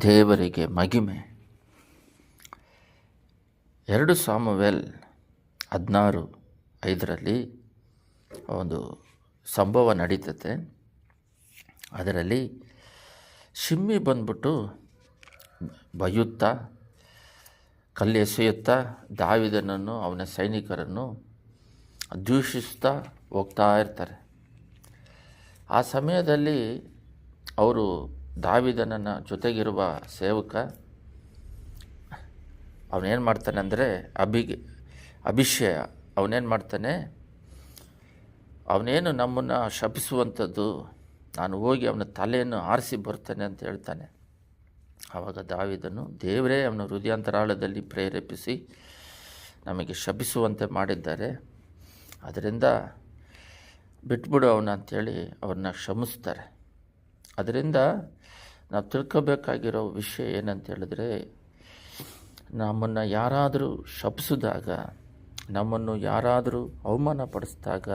ದೇವರಿಗೆ ಮಗಿಮೆ. ಎರಡು ಸಾಮವೆಲ್ ಹದಿನಾರು ಐದರಲ್ಲಿ ಒಂದು ಸಂಭವ ನಡೀತತೆ. ಅದರಲ್ಲಿ ಶಿಮ್ಮಿ ಬಂದ್ಬಿಟ್ಟು ಬೈಯುತ್ತಾ ಕಲ್ಲು ಎಸೆಯುತ್ತಾ, ದಾವಿದನನ್ನು, ಅವನ ಸೈನಿಕರನ್ನು ದೂಷಿಸ್ತಾ ಹೋಗ್ತಾ ಇರ್ತಾರೆ. ಆ ಸಮಯದಲ್ಲಿ ಅವರು ದಾವಿದನನ ಜೊತೆಗಿರುವ ಸೇವಕ, ಅವನೇನು ಮಾಡ್ತಾನೆ ಅಂದರೆ ಅಭಿಗೆ, ಅಭಿಷಯ. ಅವನೇನು ಮಾಡ್ತಾನೆ, ಅವನೇನು ನಮ್ಮನ್ನು ಶಪಿಸುವಂಥದ್ದು, ನಾನು ಹೋಗಿ ಅವನ ತಲೆಯನ್ನು ಆರಿಸಿ ಬರ್ತಾನೆ ಅಂತ ಹೇಳ್ತಾನೆ. ಆವಾಗ ದಾವಿದನು, ದೇವರೇ, ಅವನ ಹೃದಯಾಂತರಾಳದಲ್ಲಿ ಪ್ರೇರೇಪಿಸಿ ನಮಗೆ ಶಪಿಸುವಂತೆ ಮಾಡಿದ್ದಾರೆ. ಅದರಿಂದ ಬಿಟ್ಬಿಡು ಅವನ ಅಂಥೇಳಿ ಅವ್ರನ್ನ ಕ್ಷಮಿಸ್ತಾರೆ ಅದರಿಂದ ನಾವು ತಿಳ್ಕೋಬೇಕಾಗಿರೋ ವಿಷಯ ಏನಂತ ಹೇಳಿದ್ರೆ, ನಮ್ಮನ್ನು ಯಾರಾದರೂ ಶಪಿಸಿದಾಗ, ನಮ್ಮನ್ನು ಯಾರಾದರೂ ಅವಮಾನ ಪಡಿಸಿದಾಗ,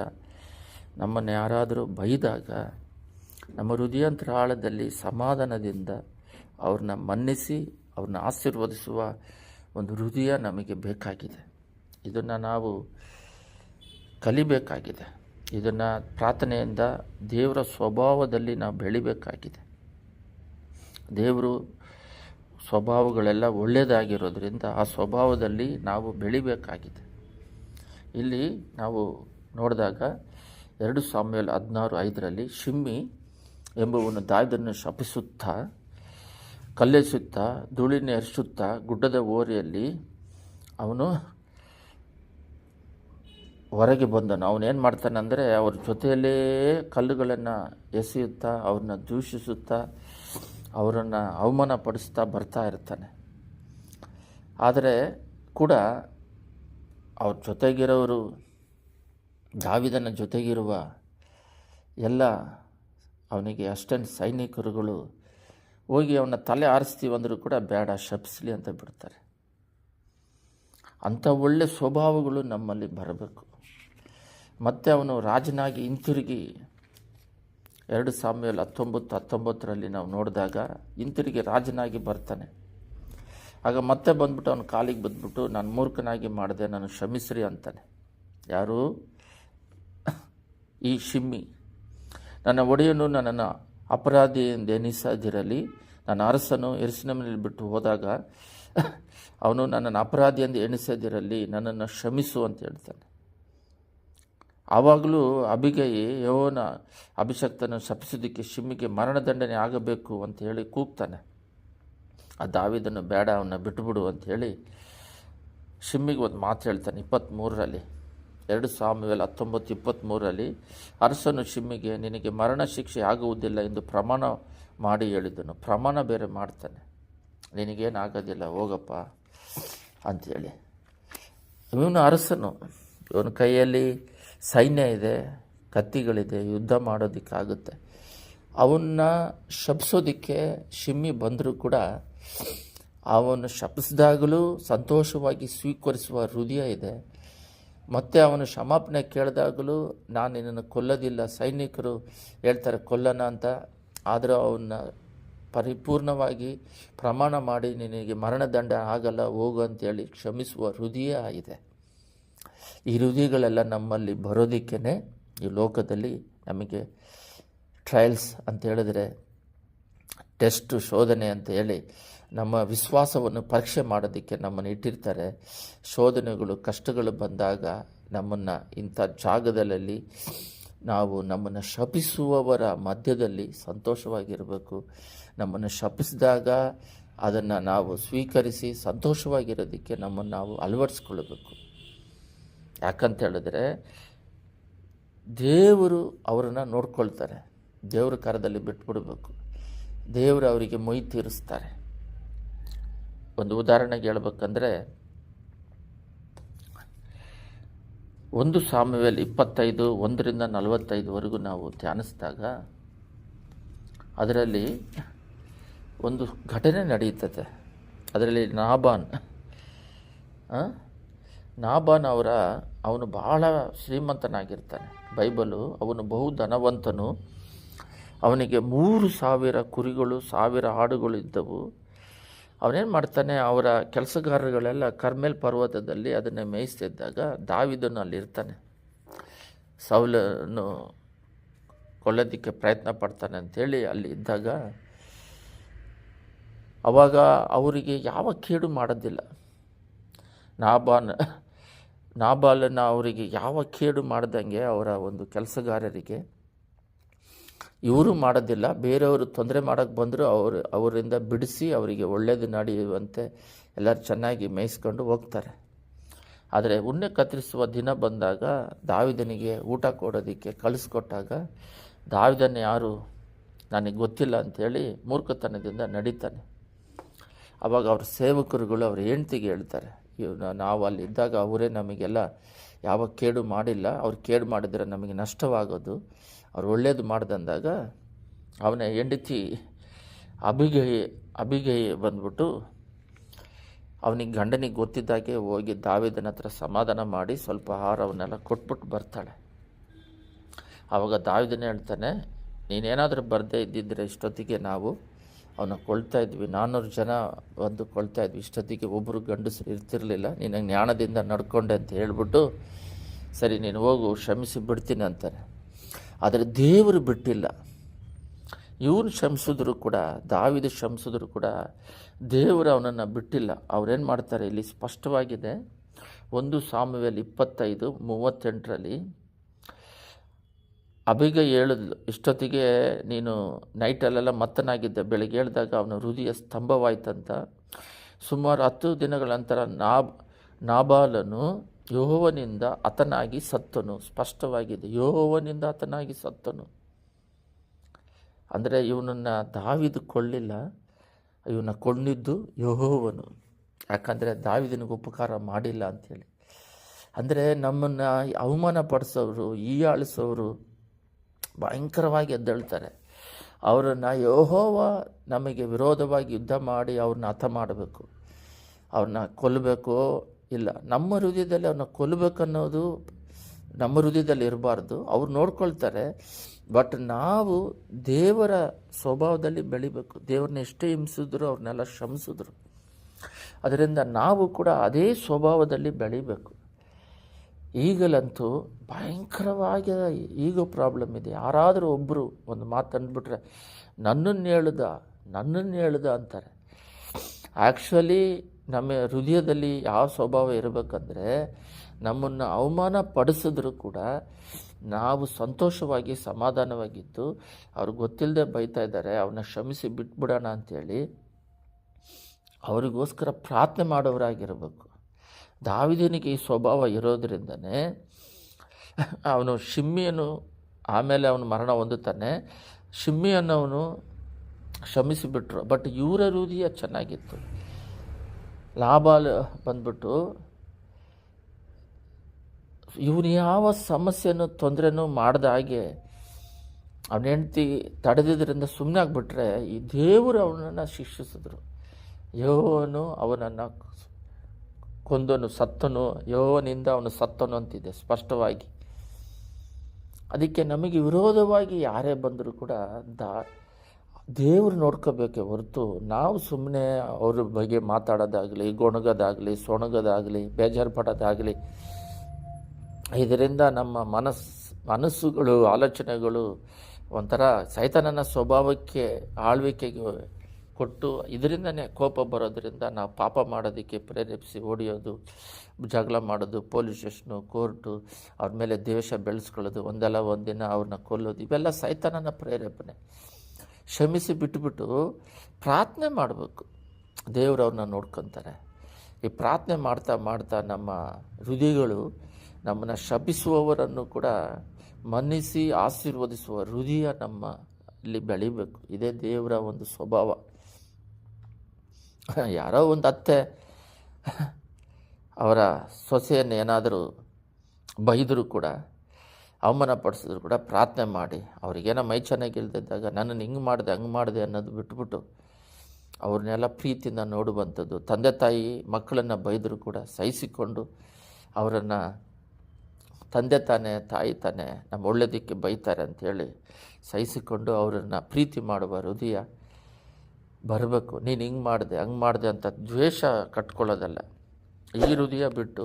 ನಮ್ಮನ್ನು ಯಾರಾದರೂ ಬೈದಾಗ, ನಮ್ಮ ಹೃದಯಂತರಾಳದಲ್ಲಿ ಸಮಾಧಾನದಿಂದ ಅವ್ರನ್ನ ಮನ್ನಿಸಿ, ಅವ್ರನ್ನ ಆಶೀರ್ವದಿಸುವ ಒಂದು ಹೃದಯ ನಮಗೆ ಬೇಕಾಗಿದೆ. ಇದನ್ನು ನಾವು ಕಲಿಬೇಕಾಗಿದೆ. ಇದನ್ನು ಪ್ರಾರ್ಥನೆಯಿಂದ ದೇವರ ಸ್ವಭಾವದಲ್ಲಿ ನಾವು ಬೆಳಿಬೇಕಾಗಿದೆ. ದೇವರು ಸ್ವಭಾವಗಳೆಲ್ಲ ಒಳ್ಳೆಯದಾಗಿರೋದ್ರಿಂದ ಆ ಸ್ವಭಾವದಲ್ಲಿ ನಾವು ಬೆಳಿಬೇಕಾಗಿದೆ. ಇಲ್ಲಿ ನಾವು ನೋಡಿದಾಗ ಎರಡು ಸಾಮ್ಯಲ್ ಹದಿನಾರು ಐದರಲ್ಲಿ ಶಿಮ್ಮಿ ಎಂಬುವನು ದಾವಿದನ್ನು ಶಪಿಸುತ್ತಾ ಕಲ್ಲೆಸುತ್ತಾ ಧೂಳಿನ ಎರಿಸುತ್ತಾ ಗುಡ್ಡದ ಓರಿಯಲ್ಲಿ ಅವನು ಹೊರಗೆ ಬಂದನು. ಅವನೇನು ಮಾಡ್ತಾನೆ ಅಂದರೆ ಅವ್ರ ಜೊತೆಯಲ್ಲೇ ಕಲ್ಲುಗಳನ್ನು ಎಸೆಯುತ್ತಾ, ಅವ್ರನ್ನ ದೂಷಿಸುತ್ತಾ ಅವರನ್ನು ಅವಮಾನ ಪಡಿಸ್ತಾ ಬರ್ತಾ ಇರ್ತಾನೆ. ಆದರೆ ಕೂಡ ಅವ್ರ ಜೊತೆಗಿರೋರು, ದಾವಿದನ ಜೊತೆಗಿರುವ ಎಲ್ಲ ಅವನಿಗೆ ಅಷ್ಟೊಂದು ಸೈನಿಕರುಗಳು ಹೋಗಿ ಅವನ ತಲೆ ಆರಿಸ್ತೀವಂದರೂ ಕೂಡ ಬೇಡ, ಶಪಿಸ್ಲಿ ಅಂತ ಬಿಡ್ತಾರೆ. ಅಂಥ ಒಳ್ಳೆ ಸ್ವಭಾವಗಳು ನಮ್ಮಲ್ಲಿ ಬರಬೇಕು. ಮತ್ತು ಅವನು ರಾಜನಾಗಿ ಹಿಂತಿರುಗಿ ಎರಡು ಸಾಮ್ಯಲ್ ಹತ್ತೊಂಬತ್ತು ಹತ್ತೊಂಬತ್ತರಲ್ಲಿ ನಾವು ನೋಡಿದಾಗ ಹಿಂತಿರುಗಿ ರಾಜನಾಗಿ ಬರ್ತಾನೆ. ಆಗ ಮತ್ತೆ ಬಂದ್ಬಿಟ್ಟು ಅವನ ಕಾಲಿಗೆ ಬಂದ್ಬಿಟ್ಟು, ನಾನು ಮೂರ್ಖನಾಗಿ ಮಾಡಿದೆ, ನಾನು ಶ್ರಮಿಸ್ರಿ ಅಂತಾನೆ. ಯಾರು? ಈ ಶಿಮ್ಮಿ. ನನ್ನ ಒಡೆಯನು ನನ್ನನ್ನು ಅಪರಾಧಿ ಎಂದು ಎನಿಸದಿರಲಿ ನನ್ನ ಅರಸನು ಎರಿಸಿನಮನೆಯಲ್ಲಿ ಬಿಟ್ಟು ಹೋದಾಗ ಅವನು ನನ್ನನ್ನು ಅಪರಾಧಿ ಎಂದು ಎಣಿಸದಿರಲಿ, ನನ್ನನ್ನು ಶ್ರಮಿಸು ಅಂತ ಹೇಳ್ತಾನೆ. ಆವಾಗಲೂ ಅಭಿಗೈ ಯೋನ ಅಭಿಷಕ್ತನ ಶಪಿಸಿದ್ದಕ್ಕೆ ಶಿಮ್ಮಿಗೆ ಮರಣದಂಡನೆ ಆಗಬೇಕು ಅಂತ ಹೇಳಿ ಕೂಗ್ತಾನೆ. ಆ ದಾವಿದನ್ನು ಬೇಡ, ಅವನ್ನ ಬಿಟ್ಟುಬಿಡು ಅಂತ ಹೇಳಿ ಶಿಮ್ಮಿಗೆ ಒಂದು ಮಾತು ಹೇಳ್ತಾನೆ ಇಪ್ಪತ್ತ್ಮೂರರಲ್ಲಿ ಎರಡು ಸಾವಿರದ ಹತ್ತೊಂಬತ್ತು ಇಪ್ಪತ್ತ್ಮೂರರಲ್ಲಿ ಅರಸನು ಶಿಮ್ಮಿಗೆ ನಿನಗೆ ಮರಣ ಶಿಕ್ಷೆ ಆಗುವುದಿಲ್ಲ ಎಂದು ಪ್ರಮಾಣ ಮಾಡಿ ಹೇಳಿದನು. ಪ್ರಮಾಣ ಬೇರೆ ಮಾಡ್ತಾನೆ. ನಿನಗೇನು ಆಗೋದಿಲ್ಲ ಹೋಗಪ್ಪ ಅಂಥೇಳಿ ಇವನು ಅರಸನು. ಇವನ ಕೈಯಲ್ಲಿ ಸೈನ್ಯ ಇದೆ, ಕತ್ತಿಗಳಿದೆ, ಯುದ್ಧ ಮಾಡೋದಕ್ಕಾಗುತ್ತೆ. ಅವನ್ನ ಶಪಿಸೋದಕ್ಕೆ ಶಿಮ್ಮಿ ಬಂದರೂ ಕೂಡ ಅವನು ಶಪಿಸಿದಾಗಲೂ ಸಂತೋಷವಾಗಿ ಸ್ವೀಕರಿಸುವ ಹೃದಯ ಇದೆ. ಮತ್ತು ಅವನು ಕ್ಷಮಾಪಣೆ ಕೇಳಿದಾಗಲೂ ನಾನು ನಿನ್ನನ್ನು ಕೊಲ್ಲೋದಿಲ್ಲ, ಸೈನಿಕರು ಹೇಳ್ತಾರೆ ಕೊಲ್ಲನ ಅಂತ. ಆದರೂ ಅವನ್ನ ಪರಿಪೂರ್ಣವಾಗಿ ಪ್ರಮಾಣ ಮಾಡಿ ನಿನಗೆ ಮರಣದಂಡ ಆಗಲ್ಲ, ಹೋಗು ಅಂತೇಳಿ ಕ್ಷಮಿಸುವ ಹೃದಯ ಇದೆ. ಈ ಹೃದಯಗಳೆಲ್ಲ ನಮ್ಮಲ್ಲಿ ಬರೋದಕ್ಕೇ ಈ ಲೋಕದಲ್ಲಿ ನಮಗೆ ಟ್ರಯಲ್ಸ್ ಅಂತ ಹೇಳಿದ್ರೆ ಟೆಸ್ಟು ಶೋಧನೆ ಅಂತ ಹೇಳಿ ನಮ್ಮ ವಿಶ್ವಾಸವನ್ನು ಪರೀಕ್ಷೆ ಮಾಡೋದಕ್ಕೆ ನಮ್ಮನ್ನು ಇಟ್ಟಿರ್ತಾರೆ. ಶೋಧನೆಗಳು, ಕಷ್ಟಗಳು ಬಂದಾಗ ನಮ್ಮನ್ನು ಇಂಥ ಜಾಗದಲ್ಲಿ ನಾವು ನಮ್ಮನ್ನು ಶಪಿಸುವವರ ಮಧ್ಯದಲ್ಲಿ ಸಂತೋಷವಾಗಿರಬೇಕು. ನಮ್ಮನ್ನು ಶಪಿಸಿದಾಗ ಅದನ್ನು ನಾವು ಸ್ವೀಕರಿಸಿ ಸಂತೋಷವಾಗಿರೋದಕ್ಕೆ ನಮ್ಮನ್ನು ನಾವು ಅಳವಡಿಸ್ಕೊಳ್ಬೇಕು. ಯಾಕಂತ ಹೇಳಿದ್ರೆ ದೇವರು ಅವರನ್ನು ನೋಡ್ಕೊಳ್ತಾರೆ. ದೇವರ ಕರದಲ್ಲಿ ಬಿಟ್ಬಿಡ್ಬೇಕು. ದೇವರು ಅವರಿಗೆ ಮೊಯ್ ತೀರಿಸ್ತಾರೆ. ಒಂದು ಉದಾಹರಣೆಗೆ ಹೇಳ್ಬೇಕಂದ್ರೆ ಒಂದು ಸಾಮುವೆಲ್ ಇಪ್ಪತ್ತೈದು, ಒಂದರಿಂದ ನಲವತ್ತೈದುವರೆಗೂ ನಾವು ಧ್ಯಾನಿಸಿದಾಗ ಅದರಲ್ಲಿ ಒಂದು ಘಟನೆ ನಡೆಯುತ್ತದೆ. ಅದರಲ್ಲಿ ನಾಬಾನ್? ನಾಬಾನ್ ಅವರ, ಅವನು ಬಹಳ ಶ್ರೀಮಂತನಾಗಿರ್ತಾನೆ. ಬೈಬಲು ಅವನು ಬಹು ಧನವಂತನು. ಅವನಿಗೆ ಮೂರು ಸಾವಿರ ಕುರಿಗಳು, ಸಾವಿರ ಆಡುಗಳು ಇದ್ದವು. ಅವನೇನು ಮಾಡ್ತಾನೆ, ಅವರ ಕೆಲಸಗಾರರುಗಳೆಲ್ಲ ಕರ್ಮೇಲ್ ಪರ್ವತದಲ್ಲಿ ಅದನ್ನು ಮೇಯಿಸ್ತಿದ್ದಾಗ ದಾವಿದನು ಅಲ್ಲಿರ್ತಾನೆ. ಸೌಲನ್ನು ಕೊಲ್ಲೋದಕ್ಕೆ ಪ್ರಯತ್ನ ಪಡ್ತಾನೆ ಅಂಥೇಳಿ ಅಲ್ಲಿ ಇದ್ದಾಗ ಅವಾಗ ಅವರಿಗೆ ಯಾವ ಕೇಡು ಮಾಡೋದಿಲ್ಲ. ನಾಬಾನ ನಾಬಾಲನ ಅವರಿಗೆ ಯಾವ ಕೇಡು ಮಾಡ್ದಂಗೆ ಅವರ ಒಂದು ಕೆಲಸಗಾರರಿಗೆ, ಇವರು ಮಾಡೋದಿಲ್ಲ. ಬೇರೆಯವರು ತೊಂದರೆ ಮಾಡೋಕ್ಕೆ ಬಂದರೂ ಅವರು, ಅವರಿಂದ ಬಿಡಿಸಿ ಅವರಿಗೆ ಒಳ್ಳೆಯದು ನಡೆಯುವಂತೆ ಎಲ್ಲರೂ ಚೆನ್ನಾಗಿ ಮೇಯಿಸ್ಕೊಂಡು ಹೋಗ್ತಾರೆ. ಆದರೆ ಉಣ್ಣೆ ಕತ್ತರಿಸುವ ದಿನ ಬಂದಾಗ ದಾವಿದನಿಗೆ ಊಟ ಕೊಡೋದಕ್ಕೆ ಕಳಿಸ್ಕೊಟ್ಟಾಗ ದಾವಿದನ ಯಾರು ನನಗೆ ಗೊತ್ತಿಲ್ಲ ಅಂಥೇಳಿ ಮೂರ್ಖತನದಿಂದ ನಡೀತಾನೆ. ಆವಾಗ ಅವ್ರ ಸೇವಕರುಗಳು, ಅವ್ರ ಹೆಂಡ್ತಿಗೆ ಹೇಳ್ತಾರೆ, ಇವ್ನ ನಾವು ಅಲ್ಲಿ ಇದ್ದಾಗ ಅವರೇ ನಮಗೆಲ್ಲ ಯಾವ ಕೇಡು ಮಾಡಿಲ್ಲ, ಅವ್ರು ಕೇಡು ಮಾಡಿದ್ರೆ ನಮಗೆ ನಷ್ಟವಾಗೋದು. ಅವ್ರು ಒಳ್ಳೇದು ಮಾಡ್ದಂದಾಗ ಅವನ ಹೆಂಡತಿ ಅಭಿಗೈ ಅಭಿಗೈ ಬಂದ್ಬಿಟ್ಟು ಅವನಿಗೆ ಗಂಡನಿಗೆ ಗೊತ್ತಿದ್ದಾಗೆ ಹೋಗಿ ದಾವಿದನ ಹತ್ರ ಸಮಾಧಾನ ಮಾಡಿ ಸ್ವಲ್ಪ ಆಹಾರವನ್ನೆಲ್ಲ ಕೊಟ್ಬಿಟ್ಟು ಬರ್ತಾಳೆ. ಆವಾಗ ದಾವಿದನೇ ಹೇಳ್ತಾನೆ, ನೀನೇನಾದರೂ ಬರದೇ ಇದ್ದಿದ್ದರೆ ಇಷ್ಟೊತ್ತಿಗೆ ನಾವು ಅವನ್ನ ಕೊಳ್ತಾ ಇದ್ವಿ. ನಾನ್ನೂರು ಜನ ಬಂದು ಕೊಳ್ತಾ ಇದ್ವಿ. ಇಷ್ಟೊತ್ತಿಗೆ ಒಬ್ಬರು ಗಂಡಸರು ಇರ್ತಿರಲಿಲ್ಲ. ನಿನಗೆ ಜ್ಞಾನದಿಂದ ನಡ್ಕೊಂಡೆ ಅಂತ ಹೇಳ್ಬಿಟ್ಟು, ಸರಿ, ನೀನು ಹೋಗು ಶ್ರಮಿಸಿ ಬಿಡ್ತೀನಿ ಅಂತಾರೆ. ಆದರೆ ದೇವರು ಬಿಟ್ಟಿಲ್ಲ. ಇವನು ಶ್ರಮಿಸಿದ್ರು ಕೂಡ, ದಾವಿದ ಶ್ರಮಿಸಿದ್ರು ಕೂಡ ದೇವರು ಅವನನ್ನು ಬಿಟ್ಟಿಲ್ಲ. ಅವ್ರೇನು ಮಾಡ್ತಾರೆ? ಇಲ್ಲಿ ಸ್ಪಷ್ಟವಾಗಿದೆ. ಒಂದು ಸಾಮುವೇಲ್ ಇಪ್ಪತ್ತೈದು, ಮೂವತ್ತೆಂಟರಲ್ಲಿ ಅಭಿಗ ಹೇಳಿದ್ಲು ಇಷ್ಟೊತ್ತಿಗೆ ನೀನು ನೈಟಲ್ಲೆಲ್ಲ ಮತ್ತನಾಗಿದ್ದೆ. ಬೆಳಗ್ಗೆ ಹೇಳಿದಾಗ ಅವನ ಹೃದಯ ಸ್ತಂಭವಾಯ್ತಂತ. ಸುಮಾರು ಹತ್ತು ದಿನಗಳ ನಂತರ ನಾಬ್, ನಾಬಾಲನು ಯೋಹೋವನಿಂದ ಆತನಾಗಿ ಸತ್ತನು. ಸ್ಪಷ್ಟವಾಗಿದೆ, ಯೋಹೋವನಿಂದ ಆತನಾಗಿ ಸತ್ತನು. ಅಂದರೆ ಇವನನ್ನು ದಾವಿದು ಕೊಳ್ಳಿಲ್ಲ ಇವನ ಕೊಂಡಿದ್ದು ಯೋಹೋವನು. ಯಾಕಂದರೆ ದಾವಿದನಿಗೆ ಉಪಕಾರ ಮಾಡಿಲ್ಲ ಅಂಥೇಳಿ ಅಂದರೆ ನಮ್ಮನ್ನು ಅವಮಾನ ಪಡಿಸೋರು ಈಯಾಳಿಸೋರು ಭಯಂಕರವಾಗಿ ಎದ್ದೇಳ್ತಾರೆ. ಅವರನ್ನು ಯೋಹೋವ ನಮಗೆ ವಿರೋಧವಾಗಿ ಯುದ್ಧ ಮಾಡಿ ಅವ್ರನ್ನ ಅರ್ಥ ಮಾಡಬೇಕು. ಅವ್ರನ್ನ ಕೊಲ್ಲಬೇಕು ಇಲ್ಲ, ನಮ್ಮ ಹೃದಯದಲ್ಲಿ ಅವ್ರನ್ನ ಕೊಲ್ಲಬೇಕನ್ನೋದು ನಮ್ಮ ಹೃದಯದಲ್ಲಿ ಇರಬಾರ್ದು. ಅವ್ರು ನೋಡ್ಕೊಳ್ತಾರೆ, ಬಟ್ ನಾವು ದೇವರ ಸ್ವಭಾವದಲ್ಲಿ ಬೆಳಿಬೇಕು. ದೇವ್ರನ್ನ ಎಷ್ಟೇ ಹಿಂಸಿದ್ರು ಅವ್ರನ್ನೆಲ್ಲ ಶ್ರಮಿಸಿದ್ರು. ಅದರಿಂದ ನಾವು ಕೂಡ ಅದೇ ಸ್ವಭಾವದಲ್ಲಿ ಬೆಳಿಬೇಕು. ಈಗಲಂತೂ ಭಯಂಕರವಾಗಿ ಈಗ ಪ್ರಾಬ್ಲಮ್ ಇದೆ. ಯಾರಾದರೂ ಒಬ್ಬರು ಒಂದು ಮಾತು ಅಂದ್ಬಿಟ್ರೆ, ನನ್ನನ್ನು ಹೇಳ್ದ ನನ್ನನ್ನು ಹೇಳ್ದ ಅಂತಾರೆ. ಆ್ಯಕ್ಚುಲಿ ನಮ್ಮ ಹೃದಯದಲ್ಲಿ ಯಾವ ಸ್ವಭಾವ ಇರಬೇಕಂದ್ರೆ, ನಮ್ಮನ್ನು ಅವಮಾನ ಪಡಿಸಿದ್ರು ಕೂಡ ನಾವು ಸಂತೋಷವಾಗಿ, ಸಮಾಧಾನವಾಗಿದ್ದು ಅವ್ರಿಗೆ ಗೊತ್ತಿಲ್ಲದೆ ಬೈತಾ ಇದ್ದಾರೆ ಅವನ್ನ ಶ್ರಮಿಸಿ ಬಿಟ್ಬಿಡೋಣ ಅಂಥೇಳಿ ಅವರಿಗೋಸ್ಕರ ಪ್ರಾರ್ಥನೆ ಮಾಡೋರಾಗಿರಬೇಕು ದಾವಿದನಿಗೆ ಈ ಸ್ವಭಾವ ಇರೋದ್ರಿಂದನೇ ಅವನು ಶಿಮ್ಮಿಯನ್ನು, ಆಮೇಲೆ ಅವನು ಮರಣ ಹೊಂದುತ್ತಾನೆ. ಶಿಮ್ಮಿಯನ್ನವನು ಕ್ಷಮಿಸಿಬಿಟ್ರು, ಬಟ್ ಇವರ ಹೃದಯ ಚೆನ್ನಾಗಿತ್ತು. ಲಾಭ ಬಂದ್ಬಿಟ್ಟು, ಇವನು ಯಾವ ಸಮಸ್ಯೆನೂ ತೊಂದರೆನೂ ಮಾಡ್ದ ಹಾಗೆ ಅವನ ಹೆಂಡ್ತಿ ತಡೆದಿದ್ದರಿಂದ ಸುಮ್ಮನೆ ಆಗಿಬಿಟ್ರೆ, ಈ ದೇವರು ಅವನನ್ನು ಶಿಕ್ಷಿಸಿದ್ರು. ಯೋನು ಅವನನ್ನು ಕೊಂದನು, ಸತ್ತನು ಯೋವನಿಂದ ಅವನು ಸತ್ತನು ಅಂತಿದೆ ಸ್ಪಷ್ಟವಾಗಿ. ಅದಕ್ಕೆ ನಮಗೆ ವಿರೋಧವಾಗಿ ಯಾರೇ ಬಂದರೂ ಕೂಡ ದಾ, ದೇವರು ನೋಡ್ಕೋಬೇಕೆ ಹೊರತು ನಾವು ಸುಮ್ಮನೆ ಅವ್ರ ಬಗ್ಗೆ ಮಾತಾಡೋದಾಗಲಿ, ಗೊಣಗೋದಾಗಲಿ, ಸೊಣಗೋದಾಗಲಿ ಬೇಜಾರು ಪಡೋದಾಗಲಿ ಇದರಿಂದ ನಮ್ಮ ಮನಸ್, ಮನಸ್ಸುಗಳು, ಆಲೋಚನೆಗಳು ಒಂಥರ ಸೈತನನ ಸ್ವಭಾವಕ್ಕೆ, ಆಳ್ವಿಕೆಗೆ ಕೊಟ್ಟು ಇದರಿಂದನೇ ಕೋಪ ಬರೋದರಿಂದ ನಾವು ಪಾಪ ಮಾಡೋದಕ್ಕೆ ಪ್ರೇರೇಪಿಸಿ ಹೊಡೆಯೋದು ಜಗಳ ಮಾಡೋದು, ಪೊಲೀಸ್ ಸ್ಟೇಷನು, ಕೋರ್ಟು, ಅವ್ರ ಮೇಲೆ ದ್ವೇಷ ಬೆಳೆಸ್ಕೊಳ್ಳೋದು, ಒಂದಲ್ಲ ಒಂದಿನ ಅವ್ರನ್ನ ಕೊಲ್ಲೋದು, ಇವೆಲ್ಲ ಸೈತಾನನ ಪ್ರೇರೇಪಣೆ. ಕ್ಷಮಿಸಿ ಬಿಟ್ಟುಬಿಟ್ಟು ಪ್ರಾರ್ಥನೆ ಮಾಡಬೇಕು. ದೇವರು ಅವ್ರನ್ನ ನೋಡ್ಕೊತಾರೆ. ಈ ಪ್ರಾರ್ಥನೆ ಮಾಡ್ತಾ ಮಾಡ್ತಾ ನಮ್ಮ ಹೃದಯಗಳು ನಮ್ಮನ್ನು ಶಪಿಸುವವರನ್ನು ಕೂಡ ಮನ್ನಿಸಿ ಆಶೀರ್ವದಿಸುವ ಹೃದಯ ನಮ್ಮ ಇಲ್ಲಿ ಬೆಳಿಬೇಕು. ಇದೇ ದೇವರ ಒಂದು ಸ್ವಭಾವ. ಯಾರೋ ಒಂದು ಅತ್ತೆ. ಅವರ ಸೊಸೆಯನ್ನು ಏನಾದರೂ ಬೈದರೂ ಕೂಡ, ಅವಮಾನ ಪಡಿಸಿದ್ರು ಕೂಡ ಪ್ರಾರ್ಥನೆ ಮಾಡಿ, ಅವ್ರಿಗೇನೋ ಮೈ ಚೆನ್ನಾಗಿಲ್ದಿದ್ದಾಗ ನನ್ನನ್ನು ಹಿಂಗೆ ಮಾಡಿದೆ, ಹಂಗೆ ಮಾಡಿದೆ ಅನ್ನೋದು ಬಿಟ್ಬಿಟ್ಟು ಅವ್ರನ್ನೆಲ್ಲ ಪ್ರೀತಿಯಿಂದ ನೋಡುವಂಥದ್ದು ತಂದೆ ತಾಯಿ ಮಕ್ಕಳನ್ನು ಬೈದರೂ ಕೂಡ ಸಹಿಸಿಕೊಂಡು ಅವರನ್ನು ತಂದೆ ತಾನೇ, ತಾಯಿ ತಾನೇ, ನಮ್ಮ ಒಳ್ಳೆಯದಕ್ಕೆ ಬೈತಾರೆ ಅಂಥೇಳಿ ಸಹಿಸಿಕೊಂಡು ಅವರನ್ನು ಪ್ರೀತಿ ಮಾಡುವ ಹೃದಯ ಬರಬೇಕು, ನೀನು ಹಿಂಗೆ ಮಾಡಿದೆ, ಹಂಗೆ ಮಾಡಿದೆ ಅಂತ ದ್ವೇಷ ಕಟ್ಕೊಳ್ಳೋದಲ್ಲ. ಈ ಹೃದಯ ಬಿಟ್ಟು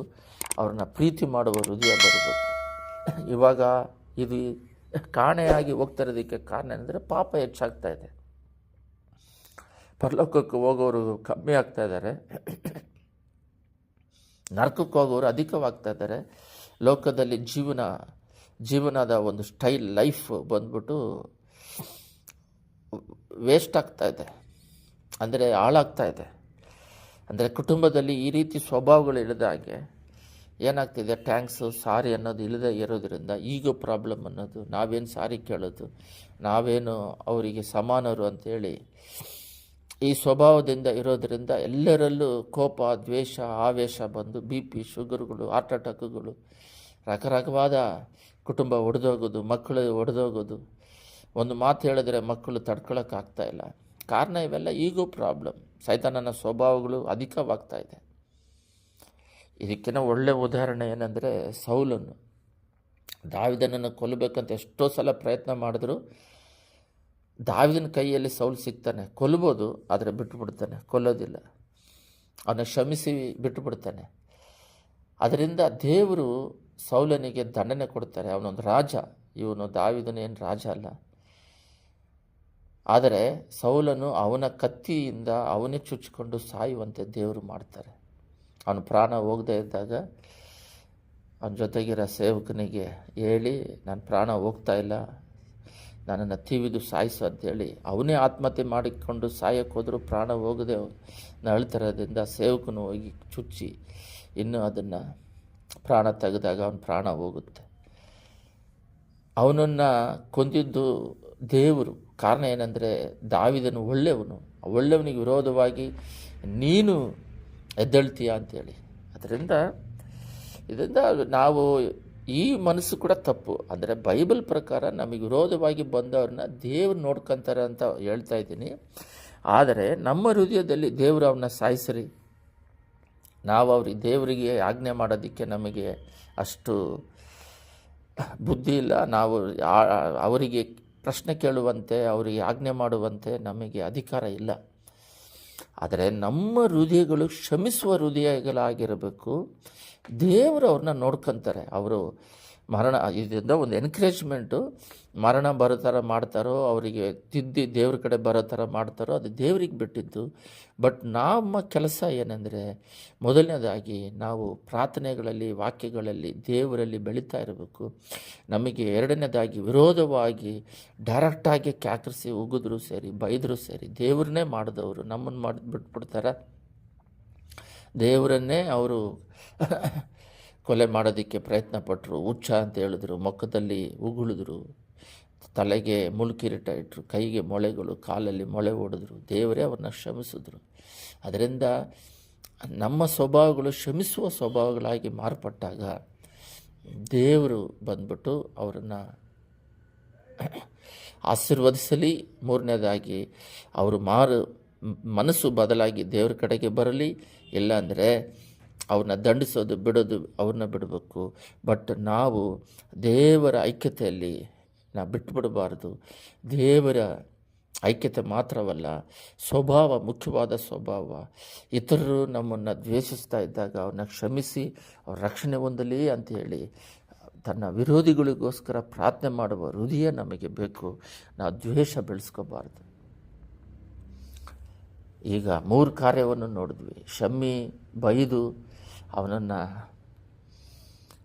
ಅವ್ರನ್ನ ಪ್ರೀತಿ ಮಾಡುವ ಹೃದಯ ಬರಬೇಕು. ಇವಾಗ ಇದು ಕಾಣೆಯಾಗಿ ಹೋಗ್ತಾ ಇರೋದಕ್ಕೆ ಕಾರಣ ಏನಂದರೆ ಪಾಪ ಹೆಚ್ಚಾಗ್ತಾ ಇದೆ. ಪರಲೋಕಕ್ಕೆ ಹೋಗೋರು ಕಮ್ಮಿ ಆಗ್ತಾ ಇದ್ದಾರೆ. ನರಕಕ್ಕೆ ಹೋಗೋರು ಅಧಿಕವಾಗ್ತಾ ಇದ್ದಾರೆ. ಲೋಕದಲ್ಲಿ ಜೀವನ, ಜೀವನದ ಒಂದು ಸ್ಟೈಲ್ ಲೈಫ್ ಬಂದ್ಬಿಟ್ಟು ವೇಸ್ಟ್ ಆಗ್ತಾ ಇದೆ. ಅಂದರೆ ಹಾಳಾಗ್ತಾ ಇದೆ. ಅಂದರೆ ಕುಟುಂಬದಲ್ಲಿ ಈ ರೀತಿ ಸ್ವಭಾವಗಳು ಇಳಿದ ಹಾಗೆ ಏನಾಗ್ತಿದೆ? ಟ್ಯಾಂಕ್ಸು ಸಾರಿ ಅನ್ನೋದು ಇಲ್ಲದೆ ಇರೋದ್ರಿಂದ ಈಗೋ ಪ್ರಾಬ್ಲಮ್ ಅನ್ನೋದು. ನಾವೇನು ಸಾರಿ ಕೇಳೋದು? ನಾವೇನು ಅವರಿಗೆ ಸಮಾನರು ಅಂತೇಳಿ ಈ ಸ್ವಭಾವದಿಂದ ಇರೋದರಿಂದ ಎಲ್ಲರಲ್ಲೂ ಕೋಪ, ದ್ವೇಷ, ಆವೇಶ ಬಂದು ಬಿ ಪಿ, ಶುಗರ್ಗಳು, ಹಾರ್ಟ್ ಅಟ್ಯಾಕ್ಗಳು, ರಕರಕವಾದ ಕುಟುಂಬ ಒಡೆದೋಗೋದು, ಮಕ್ಕಳು ಒಡೆದೋಗೋದು. ಒಂದು ಮಾತು ಹೇಳಿದ್ರೆ ಮಕ್ಕಳು ತಡ್ಕೊಳಕ್ಕಾಗ್ತಾ ಇಲ್ಲ. ಕಾರಣ ಇವೆಲ್ಲ ಈಗೂ ಪ್ರಾಬ್ಲಮ್. ಸೈತಾನನ ಸ್ವಭಾವಗಳು ಅಧಿಕವಾಗ್ತಾ ಇದೆ. ಇದಕ್ಕಿಂತ ಒಳ್ಳೆ ಉದಾಹರಣೆ ಏನಂದರೆ ಸೌಲನ್ನು. ದಾವಿದನನ್ನು ಕೊಲ್ಲಬೇಕಂತ ಎಷ್ಟೋ ಸಲ ಪ್ರಯತ್ನ ಮಾಡಿದ್ರು. ದಾವಿದನ ಕೈಯಲ್ಲಿ ಸೌಲು ಸಿಗ್ತಾನೆ. ಕೊಲ್ಬೋದು, ಆದರೆ ಬಿಟ್ಟುಬಿಡ್ತಾನೆ ಕೊಲ್ಲೋದಿಲ್ಲ. ಅವನ ಕ್ಷಮಿಸಿ ಬಿಟ್ಟುಬಿಡ್ತಾನೆ ಅದರಿಂದ ದೇವರು ಸೌಲನಿಗೆ ದಂಡನೆ ಕೊಡ್ತಾರೆ. ಅವನೊಂದು ರಾಜ. ಇವನು ದಾವಿದನ ಏನು ರಾಜ ಅಲ್ಲ. ಆದರೆ ಸೌಲನು ಅವನ ಕತ್ತಿಯಿಂದ ಅವನೇ ಚುಚ್ಚಿಕೊಂಡು ಸಾಯುವಂತೆ ದೇವರು ಮಾಡ್ತಾರೆ. ಅವನು ಪ್ರಾಣ ಹೋಗದೇ ಇದ್ದಾಗ ಅವನ ಜೊತೆಗಿರೋ ಸೇವಕನಿಗೆ ಹೇಳಿ, ನಾನು ಪ್ರಾಣ ಹೋಗ್ತಾ ಇಲ್ಲ, ನನ್ನನ್ನು ತಿವಿದು ಸಾಯಿಸು ಅಂತೇಳಿ ಅವನೇ ಆತ್ಮಹತ್ಯೆ ಮಾಡಿಕೊಂಡು ಸಾಯಕ್ಕೆ ಹೋದರೂ ಪ್ರಾಣ ಹೋಗದೆ ನಳ್ತಿರೋದ್ರಿಂದ ಸೇವಕನು ಹೋಗಿ ಚುಚ್ಚಿ ಇನ್ನೂ ಅದನ್ನು ಪ್ರಾಣ ತೆಗೆದಾಗ ಅವನ ಪ್ರಾಣ ಹೋಗುತ್ತೆ. ಅವನನ್ನು ಕೊಂದಿದ್ದು ದೇವರು. ಕಾರಣ ಏನಂದರೆ ದಾವಿದನು ಒಳ್ಳೆಯವನು. ಒಳ್ಳೆಯವನಿಗೆ ವಿರೋಧವಾಗಿ ನೀನು ಎದ್ದೇಳ್ತೀಯ ಅಂತೇಳಿ. ಅದರಿಂದ, ಇದರಿಂದ ನಾವು ಈ ಮನಸ್ಸು ಕೂಡ ತಪ್ಪು. ಅಂದರೆ ಬೈಬಲ್ ಪ್ರಕಾರ ನಮಗೆ ವಿರೋಧವಾಗಿ ಬಂದವ್ರನ್ನ ದೇವ್ರು ನೋಡ್ಕೊಂತಾರೆ ಅಂತ ಹೇಳ್ತಾ ಇದ್ದೀನಿ. ಆದರೆ ನಮ್ಮ ಹೃದಯದಲ್ಲಿ ದೇವರು ಅವನ್ನ ಸಾಯಿಸ್ರಿ. ನಾವು ಅವ್ರಿಗೆ ದೇವರಿಗೆ ಆಜ್ಞೆ ಮಾಡೋದಕ್ಕೆ ನಮಗೆ ಅಷ್ಟು ಬುದ್ಧಿ ಇಲ್ಲ. ನಾವು ಅವರಿಗೆ ಪ್ರಶ್ನೆ ಕೇಳುವಂತೆ, ಅವರಿಗೆ ಆಜ್ಞೆ ಮಾಡುವಂತೆ ನಮಗೆ ಅಧಿಕಾರ ಇಲ್ಲ. ಆದರೆ ನಮ್ಮ ಹೃದಯಗಳು ಕ್ಷಮಿಸುವ ಹೃದಯಗಳಾಗಿರಬೇಕು. ದೇವರು ಅವ್ರನ್ನ ನೋಡ್ಕೊತಾರೆ. ಅವರು ಮರಣ, ಇದರಿಂದ ಒಂದು ಎನ್ಕರೇಜ್ಮೆಂಟು ಮರಣ ಬರೋ ಥರ ಮಾಡ್ತಾರೋ, ಅವರಿಗೆ ತಿದ್ದಿ ದೇವ್ರ ಕಡೆ ಬರೋ ಥರ ಮಾಡ್ತಾರೋ, ಅದು ದೇವ್ರಿಗೆ ಬಿಟ್ಟಿದ್ದು. ಬಟ್ ನಮ್ಮ ಕೆಲಸ ಏನಂದರೆ, ಮೊದಲನೇದಾಗಿ ನಾವು ಪ್ರಾರ್ಥನೆಗಳಲ್ಲಿ, ವಾಕ್ಯಗಳಲ್ಲಿ, ದೇವರಲ್ಲಿ ಬೆಳೀತಾ ಇರಬೇಕು. ನಮಗೆ ಎರಡನೇದಾಗಿ ವಿರೋಧವಾಗಿ ಡೈರೆಕ್ಟಾಗಿ ಕ್ಯಾಕರಿಸಿ ಉಗಿದ್ರು ಸರಿ, ಬೈದರೂ ಸರಿ, ದೇವ್ರನ್ನೇ ಮಾಡಿದವರು. ನಮ್ಮನ್ನು ಮಾಡಿ ಬಿಟ್ಬಿಡ್ತಾರೆ? ದೇವರನ್ನೇ ಅವರು ಕೊಲೆ ಮಾಡೋದಕ್ಕೆ ಪ್ರಯತ್ನ ಪಟ್ಟರು ಹುಚ್ಚ ಅಂತ ಹೇಳಿದ್ರು, ಮುಖದಲ್ಲಿ ಉಗುಳಿದ್ರು, ತಲೆಗೆ ಮುಳುಕಿರಿಟ ಇಟ್ಟರು ಕೈಗೆ ಮೊಳೆಗಳು, ಕಾಲಲ್ಲಿ ಮೊಳೆ ಓಡಿದ್ರು ದೇವರೇ ಅವ್ರನ್ನ ಶ್ರಮಿಸಿದ್ರು ಅದರಿಂದ ನಮ್ಮ ಸ್ವಭಾವಗಳು ಶ್ರಮಿಸುವ ಸ್ವಭಾವಗಳಾಗಿ ಮಾರ್ಪಟ್ಟಾಗ ದೇವರು ಬಂದ್ಬಿಟ್ಟು ಅವರನ್ನು ಆಶೀರ್ವದಿಸಲಿ. ಮೂರನೇದಾಗಿ ಅವರು ಮಾರು ಮನಸ್ಸು ಬದಲಾಗಿ ದೇವ್ರ ಕಡೆಗೆ ಬರಲಿ. ಇಲ್ಲಾಂದರೆ ಅವ್ರನ್ನ ದಂಡಿಸೋದು, ಬಿಡೋದು, ಅವ್ರನ್ನ ಬಿಡಬೇಕು. ಬಟ್ ನಾವು ದೇವರ ಐಕ್ಯತೆಯಲ್ಲಿ ನಾವು ಬಿಟ್ಟುಬಿಡಬಾರ್ದು ದೇವರ ಐಕ್ಯತೆ ಮಾತ್ರವಲ್ಲ, ಸ್ವಭಾವ, ಮುಖ್ಯವಾದ ಸ್ವಭಾವ. ಇತರರು ನಮ್ಮನ್ನು ದ್ವೇಷಿಸ್ತಾ ಇದ್ದಾಗ ಅವ್ರನ್ನ ಕ್ಷಮಿಸಿ, ಅವ್ರ ರಕ್ಷಣೆ ಹೊಂದಲಿ ಅಂಥೇಳಿ ತನ್ನ ವಿರೋಧಿಗಳಿಗೋಸ್ಕರ ಪ್ರಾರ್ಥನೆ ಮಾಡುವ ಹೃದಯ ನಮಗೆ ಬೇಕು. ನಾವು ದ್ವೇಷ ಬೆಳೆಸ್ಕೋಬಾರ್ದು. ಈಗ ಮೂರು ಕಾರ್ಯವನ್ನು ನೋಡಿದ್ವಿ. ಶಮ್ಮಿ, ಬೈದು ಅವನನ್ನು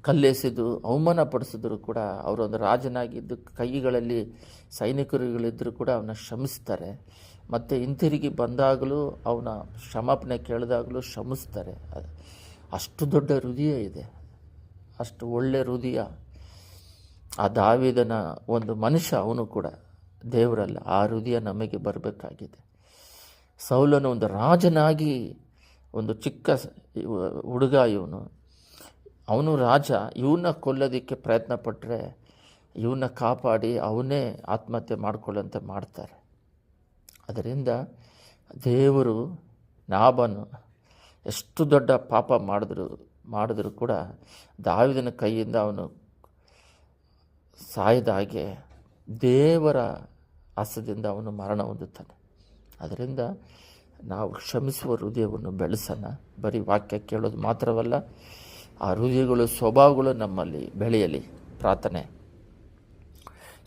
ಕಲ್ಲೆಸೆದು ಅವಮಾನಪಡಿಸಿದ್ರು ಕೂಡ. ಅವರೊಂದು ರಾಜನಾಗಿದ್ದು ಕೈಗಳಲ್ಲಿ ಸೈನಿಕರುಗಳಿದ್ದರೂ ಕೂಡ ಅವನ ಶ್ರಮಿಸ್ತಾರೆ ಮತ್ತು ಹಿಂತಿರುಗಿ ಬಂದಾಗಲೂ ಅವನ ಕ್ಷಮಾಪಣೆ ಕೇಳಿದಾಗಲೂ ಶ್ರಮಿಸ್ತಾರೆ ಅಷ್ಟು ದೊಡ್ಡ ಹೃದಯ ಇದೆ. ಅಷ್ಟು ಒಳ್ಳೆ ಹೃದಯ. ಆ ದಾವಿದನ ಒಂದು ಮನುಷ್ಯ ಅವನು ಕೂಡ ದೇವರಲ್ಲ ಆ ಹೃದಯ ನಮಗೆ ಬರಬೇಕಾಗಿದೆ. ಸೌಲನು ಒಂದು ರಾಜನಾಗಿ, ಒಂದು ಚಿಕ್ಕ ಹುಡುಗ ಇವನು. ಅವನು ರಾಜ, ಇವನ್ನ ಕೊಲ್ಲೋದಕ್ಕೆ ಪ್ರಯತ್ನ ಪಟ್ಟರೆ ಇವನ್ನ ಕಾಪಾಡಿ ಅವನೇ ಆತ್ಮಹತ್ಯೆ ಮಾಡಿಕೊಳ್ಳಂತೆ ಮಾಡ್ತಾರೆ. ಅದರಿಂದ ದೇವರು ನಾಬನು ಎಷ್ಟು ದೊಡ್ಡ ಪಾಪ ಮಾಡಿದ್ರು ಮಾಡಿದ್ರು ಕೂಡ ದಾವಿದನ ಕೈಯಿಂದ ಅವನು ಸಾಯದ ಹಾಗೆ ದೇವರ ಹಸದಿಂದ ಅವನು ಮರಣ ಹೊಂದುತ್ತಾನೆ. ಅದರಿಂದ ನಾವು ಕ್ಷಮಿಸುವ ಹೃದಯವನ್ನು ಬೆಳೆಸೋಣ. ಬರೀ ವಾಕ್ಯ ಕೇಳೋದು ಮಾತ್ರವಲ್ಲ, ಆ ಹೃದಯಗಳು, ಸ್ವಭಾವಗಳು ನಮ್ಮಲ್ಲಿ ಬೆಳೆಯಲಿ. ಪ್ರಾರ್ಥನೆ.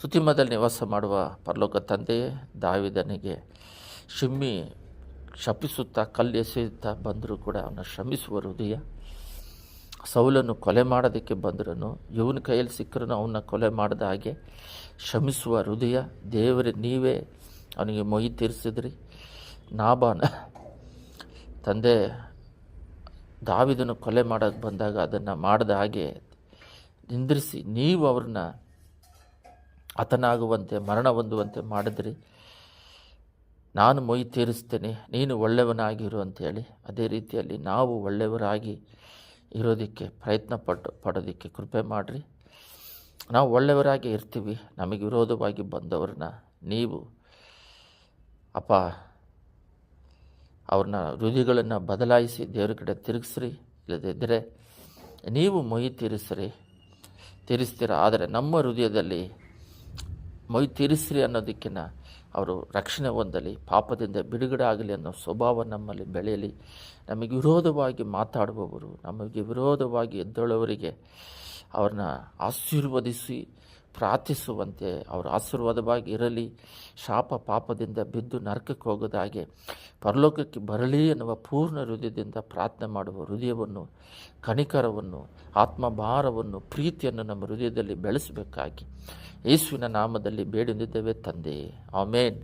ಸುತಿಮದಲ್ಲಿ ನಿವಾಸ ಮಾಡುವ ಪರಲೋಕ ತಂದೆಯೇ ದಾವಿದನಿಗೆ ಶಿಮ್ಮಿ ಶಪಿಸುತ್ತಾ, ಕಲ್ಲು ಎಸೆಯುತ್ತಾ ಬಂದರೂ ಕೂಡ ಅವನ ಶ್ರಮಿಸುವ ಹೃದಯ, ಸೌಲನ್ನು ಕೊಲೆ ಮಾಡೋದಕ್ಕೆ ಬಂದ್ರೂ ಇವನ ಕೈಯಲ್ಲಿ ಸಿಕ್ಕರೂ ಅವನ್ನ ಕೊಲೆ ಮಾಡಿದ ಹಾಗೆ ಶ್ರಮಿಸುವ ಹೃದಯ. ದೇವರೇ, ನೀವೇ ಅವನಿಗೆ ಮೊಯಿ ತೀರಿಸಿದ್ರಿ. ನಾಬಾನ. ತಂದೆ ದಾವಿದನು ಕೊಲೆ ಮಾಡೋಕ್ಕೆ ಬಂದಾಗ ಅದನ್ನು ಮಾಡಿದ ಹಾಗೆ ನಿಂದ್ರಿಸಿ ನೀವು ಅವ್ರನ್ನ ಹತನಾಗುವಂತೆ, ಮರಣ ಹೊಂದುವಂತೆ ಮಾಡಿದ್ರಿ. ನಾನು ಮೊಯ್ ತೀರಿಸ್ತೇನೆ, ನೀನು ಒಳ್ಳೆಯವನಾಗಿರು ಅಂತೇಳಿ ಅದೇ ರೀತಿಯಲ್ಲಿ ನಾವು ಒಳ್ಳೆಯವರಾಗಿ ಇರೋದಕ್ಕೆ ಪ್ರಯತ್ನ ಪಟ್ಟು ಪಡೋದಕ್ಕೆ ಕೃಪೆ ಮಾಡಿರಿ. ನಾವು ಒಳ್ಳೆಯವರಾಗಿ ಇರ್ತೀವಿ, ನಮಗೆ ವಿರೋಧವಾಗಿ ಬಂದವ್ರನ್ನ ನೀವು ಅಪ್ಪ ಅವ್ರನ್ನ ಹೃದಯಗಳನ್ನು ಬದಲಾಯಿಸಿ ದೇವ್ರ ಕಡೆ ತಿರುಗಿಸ್ರಿ, ಇಲ್ಲದಿದ್ದರೆ ನೀವು ಮೊಯ್ ತೀರಿಸ್ರಿ, ತೀರಿಸ್ತೀರ? ಆದರೆ ನಮ್ಮ ಹೃದಯದಲ್ಲಿ ಮೊಯ್ ತೀರಿಸ್ರಿ ಅನ್ನೋದಕ್ಕಿಂತ ಅವರು ರಕ್ಷಣೆ ಹೊಂದಲಿ, ಪಾಪದಿಂದ ಬಿಡುಗಡೆ ಆಗಲಿ ಅನ್ನೋ ಸ್ವಭಾವ ನಮ್ಮಲ್ಲಿ ಬೆಳೆಯಲಿ. ನಮಗೆ ವಿರೋಧವಾಗಿ ಮಾತಾಡುವವರು, ನಮಗೆ ವಿರೋಧವಾಗಿ ಎದ್ದೊಳ್ಳವರಿಗೆ ಅವ್ರನ್ನ ಆಶೀರ್ವದಿಸಿ ಪ್ರಾರ್ಥಿಸುವಂತೆ ಅವರ ಆಶೀರ್ವಾದವಾಗಿ ಇರಲಿ. ಶಾಪ ಪಾಪದಿಂದ ಬಿದ್ದು ನರಕಕ್ಕೆ ಹೋಗೋದ ಹಾಗೆ ಪರಲೋಕಕ್ಕೆ ಬರಲಿ ಎನ್ನುವ ಪೂರ್ಣ ಹೃದಯದಿಂದ ಪ್ರಾರ್ಥನೆ ಮಾಡುವ ಹೃದಯವನ್ನು ಕಣಿಕರವನ್ನು ಆತ್ಮಭಾರವನ್ನು, ಪ್ರೀತಿಯನ್ನು ನಮ್ಮ ಹೃದಯದಲ್ಲಿ ಬೆಳೆಸಬೇಕಾಗಿ ಯೇಸುವಿನ ನಾಮದಲ್ಲಿ ಬೇಡಿದ್ದೇವೆ ತಂದೆ. ಆಮೇನ್.